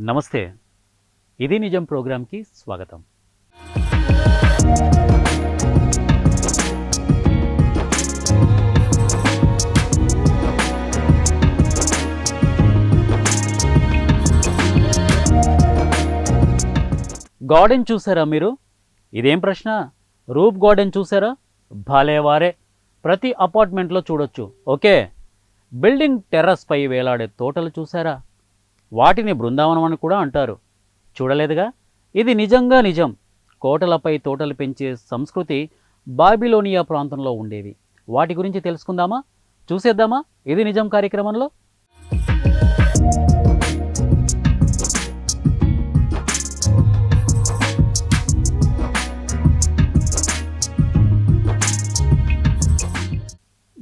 నమస్తే. ఇది నిజం ప్రోగ్రాంకి స్వాగతం. గార్డెన్ చూసారా మీరు? ఇదేం ప్రశ్న? రూప్ గార్డెన్ చూసారా? భలేవారే ప్రతి అపార్ట్మెంట్లో చూడొచ్చు. ఓకే. బిల్డింగ్ టెర్రస్పై వేలాడే తోటలు చూసారా? వాటిని బృందావనం అని కూడా అంటారు. చూడలేదుగా? ఇది నిజంగా నిజం. కోటలపై తోటలు పెంచే సంస్కృతి బాబిలోనియా ప్రాంతంలో ఉండేవి వాటి గురించి తెలుసుకుందామా? చూసేద్దామా? ఇది నిజం కార్యక్రమంలో?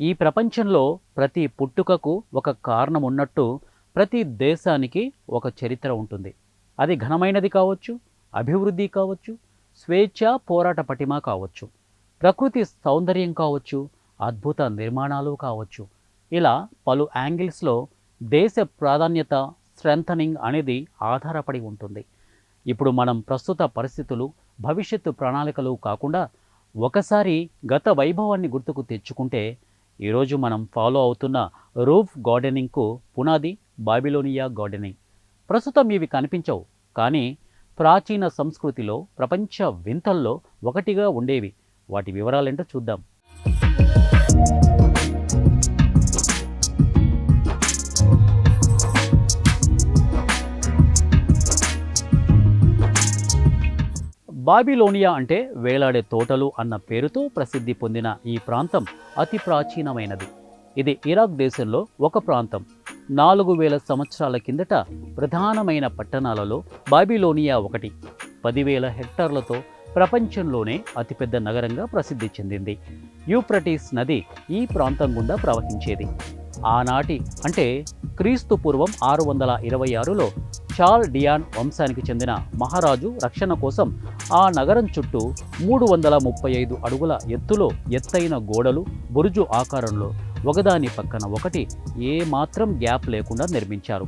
ఈ ప్రపంచంలో ప్రతి పుట్టుకకు ఒక కారణం ఉన్నట్టు ప్రతి దేశానికి ఒక చరిత్ర ఉంటుంది. అది ఘనమైనది కావచ్చు అభివృద్ధి కావచ్చు స్వేచ్ఛ పోరాట పటిమ కావచ్చు ప్రకృతి సౌందర్యం కావచ్చు అద్భుత నిర్మాణాలు కావచ్చు. ఇలా పలు యాంగిల్స్లో దేశ ప్రాధాన్యత స్ట్రెంథనింగ్ అనేది ఆధారపడి ఉంటుంది. ఇప్పుడు మనం ప్రస్తుత పరిస్థితులు భవిష్యత్తు ప్రణాళికలు కాకుండా ఒకసారి గత వైభవాన్ని గుర్తుకు తెచ్చుకుంటే ఈరోజు మనం ఫాలో అవుతున్న రూఫ్ గార్డెనింగ్కు పునాది బాబిలోనియా గార్డెనింగ్ ప్రస్తుతం ఇవి కనిపించవు కానీ ప్రాచీన సంస్కృతిలో ప్రపంచ వింతల్లో ఒకటిగా ఉండేవి. వాటి వివరాలేంటో చూద్దాం. బాబిలోనియా అంటే వేలాడే తోటలు అన్న పేరుతో ప్రసిద్ధి పొందిన ఈ ప్రాంతం అతి ప్రాచీనమైనది. ఇది ఇరాక్ దేశంలో ఒక ప్రాంతం. నాలుగు వేల సంవత్సరాల కిందట ప్రధానమైన పట్టణాలలో బాబిలోనియా ఒకటి. పదివేల హెక్టార్లతో ప్రపంచంలోనే అతిపెద్ద నగరంగా ప్రసిద్ధి చెందింది. యూప్రటీస్ నది ఈ ప్రాంతం గుండా ప్రవహించేది. ఆనాటి అంటే క్రీస్తు పూర్వం ఆరు వందల ఇరవై ఆరులో చార్ డియాన్ వంశానికి చెందిన మహారాజు రక్షణ కోసం ఆ నగరం చుట్టూ మూడు వందల ముప్పై ఐదు అడుగుల ఎత్తులో ఎత్తైన గోడలు బురుజు ఆకారంలో ఒకదాని పక్కన ఒకటి ఏమాత్రం గ్యాప్ లేకుండా నిర్మించారు.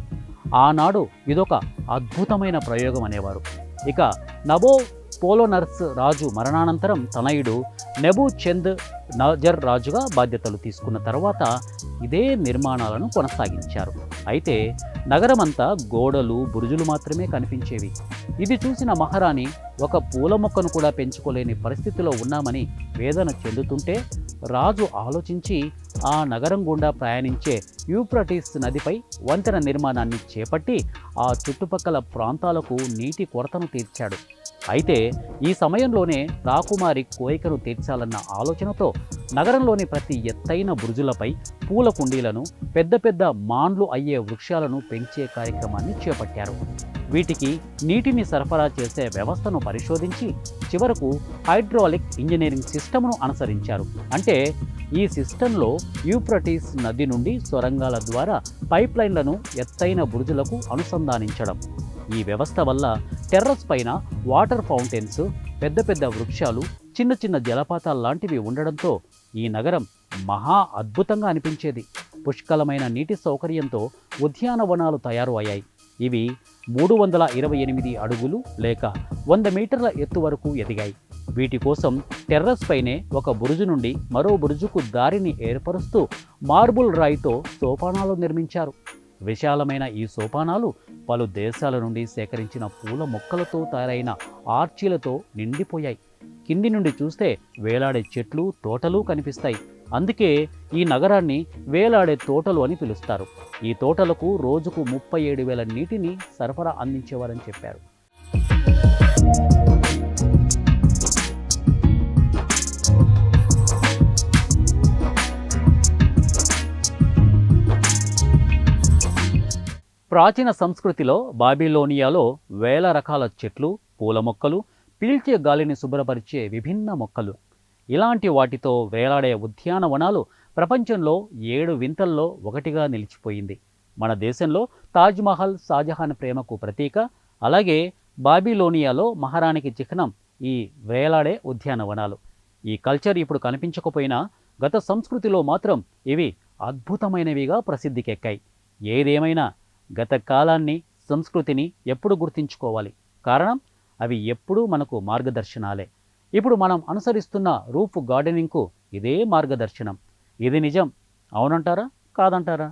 ఆనాడు ఇదొక అద్భుతమైన ప్రయోగం అనేవారు. ఇక నబో పోలోనర్స్ రాజు మరణానంతరం తనయుడు నెబు చంద్ నజర్ రాజుగా బాధ్యతలు తీసుకున్న తర్వాత ఇదే నిర్మాణాలను కొనసాగించారు. అయితే నగరమంతా గోడలు బురుజులు మాత్రమే కనిపించేవి. ఇది చూసిన మహారాణి ఒక పూల మొక్కను కూడా పెంచుకోలేని పరిస్థితిలో ఉన్నామని వేదన చెందుతుంటే రాజు ఆలోచించి ఆ నగరం గుండా ప్రయాణించే యూప్రటీస్ నదిపై వంతెన నిర్మాణాన్ని చేపట్టి ఆ చుట్టుపక్కల ప్రాంతాలకు నీటి కొరతను తీర్చాడు. అయితే ఈ సమయంలోనే రాకుమారి కోరికను తీర్చాలన్న ఆలోచనతో నగరంలోని ప్రతి ఎత్తైన బురుజులపై పూల కుండీలను పెద్ద పెద్ద మాండ్లు అయ్యే వృక్షాలను పెంచే కార్యక్రమాన్ని చేపట్టారు. వీటికి నీటిని సరఫరా చేసే వ్యవస్థను పరిశోధించి చివరకు హైడ్రాలిక్ ఇంజనీరింగ్ సిస్టమ్ను అనుసరించారు. అంటే ఈ సిస్టంలో యూప్రటీస్ నది నుండి సొరంగాల ద్వారా పైప్లైన్లను ఎత్తైన బురుజులకు అనుసంధానించడం. ఈ వ్యవస్థ వల్ల టెర్రస్ పైన వాటర్ ఫౌంటైన్స్ పెద్ద పెద్ద వృక్షాలు చిన్న చిన్న జలపాతాలు లాంటివి ఉండడంతో ఈ నగరం మహా అద్భుతంగా అనిపించేది. పుష్కలమైన నీటి సౌకర్యంతో ఉద్యానవనాలు తయారు అయ్యాయి ఇవి మూడు వందల ఇరవై ఎనిమిది అడుగులు లేక వంద మీటర్ల ఎత్తు వరకు ఎదిగాయి. వీటి కోసం టెర్రస్ పైనే ఒక బురుజు నుండి మరో బురుజుకు దారిని ఏర్పరుస్తూ మార్బుల్ రాయితో సోపానాలు నిర్మించారు. విశాలమైన ఈ సోపానాలు పలు దేశాల నుండి సేకరించిన పూల మొక్కలతో తయారైన ఆర్చీలతో నిండిపోయాయి. కింది నుండి చూస్తే వేలాడే చెట్లు తోటలు కనిపిస్తాయి. అందుకే ఈ నగరాన్ని వేలాడే తోటలు అని పిలుస్తారు. ఈ తోటలకు రోజుకు ముప్పై ఏడు వేల నీటిని సరఫరా అందించేవారని చెప్పారు. ప్రాచీన సంస్కృతిలో బాబిలోనియాలో వేల రకాల చెట్లు పూల మొక్కలు పీల్చే గాలిని శుభ్రపరిచే విభిన్న మొక్కలు. ఇలాంటి వాటితో వేలాడే ఉద్యానవనాలు ప్రపంచంలో ఏడు వింతల్లో ఒకటిగా నిలిచిపోయింది. మన దేశంలో తాజ్మహల్ షాజహాన్ ప్రేమకు ప్రతీక. అలాగే బాబిలోనియాలో మహారాణికి చిహ్నం ఈ వేలాడే ఉద్యానవనాలు. ఈ కల్చర్ ఇప్పుడు కనిపించకపోయినా గత సంస్కృతిలో మాత్రం ఇవి అద్భుతమైనవిగా ప్రసిద్ధికెక్కాయి. ఏదేమైనా గత కాలాన్ని సంస్కృతిని ఎప్పుడు గుర్తించుకోవాలి? కారణం అవి ఎప్పుడూ మనకు మార్గదర్శనాలే. ఇప్పుడు మనం అనుసరిస్తున్న రూఫ్ గార్డెనింగ్కు ఇదే మార్గదర్శనం. ఇది నిజం. అవునంటారా? కాదంటారా?